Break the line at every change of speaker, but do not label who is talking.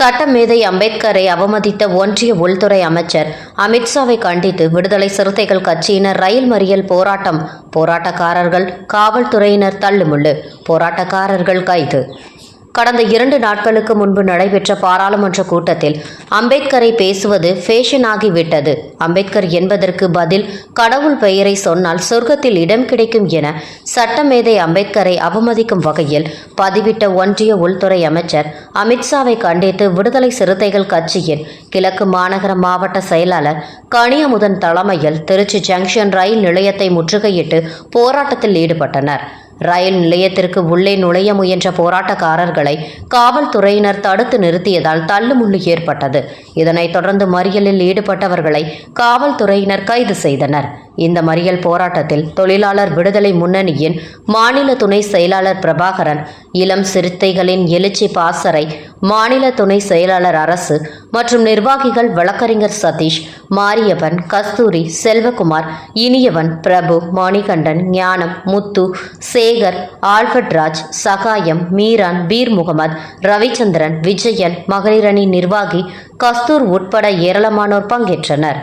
சட்டமேதை அம்பேத்கரை அவமதித்த ஒன்றிய உள்துறை அமைச்சர் அமித்ஷாவை கண்டித்து விடுதலை சிறுத்தைகள் கட்சியினர் ரயில் மறியல் போராட்டம். போராட்டக்காரர்கள் காவல்துறையினர் தள்ளுமுள்ளு. போராட்டக்காரர்கள் கைது. கடந்த இரண்டு நாட்களுக்கு முன்பு நடைபெற்ற பாராளுமன்ற கூட்டத்தில் அம்பேத்கரை பேசுவது ஃபேஷன் ஆகிவிட்டது. அம்பேத்கர் என்பதற்கு பதில் கடவுள் பெயரை சொன்னால் சொர்க்கத்தில் இடம் கிடைக்கும் என சட்டமேதை அம்பேத்கரை அவமதிக்கும் வகையில் பதிவிட்ட ஒன்றிய உள்துறை அமைச்சர் அமித்ஷாவை கண்டித்து விடுதலை சிறுத்தைகள் கட்சியின் கிழக்கு மாநகர மாவட்ட செயலாளர் கனியமுதன் தலைமையில் திருச்சி ஜங்ஷன் ரயில் நிலையத்தை முற்றுகையிட்டு போராட்டத்தில் ஈடுபட்டனர். ரயில் நிலையத்திற்கு உள்ளே நுழைய முயன்ற போராட்டக்காரர்களை காவல்துறையினர் தடுத்து நிறுத்தியதால் தள்ளுமுள்ளு ஏற்பட்டது. இதனைத் தொடர்ந்து மறியலில் ஈடுபட்டவர்களை காவல்துறையினர் கைது செய்தனர். இந்த மறியல் போராட்டத்தில் தொழிலாளர் விடுதலை முன்னணியின் மாநில துணை செயலாளர் பிரபாகரன் இளம் சிறுத்தைகளின் எழுச்சி பாசறை மாநில துணை செயலாளர் அரசு மற்றும் நிர்வாகிகள் வழக்கறிஞர் சதீஷ் மாரியவன் கஸ்தூரி செல்வகுமார் இனியவன் பிரபு மணிகண்டன் ஞானம் முத்து சேகர் ஆல்பட்ராஜ் சகாயம் மீரான் பீர் முகமது ரவிச்சந்திரன் விஜயன் மகளிரணி நிர்வாகி கஸ்தூர் உட்பட ஏராளமானோர் பங்கேற்றனர்.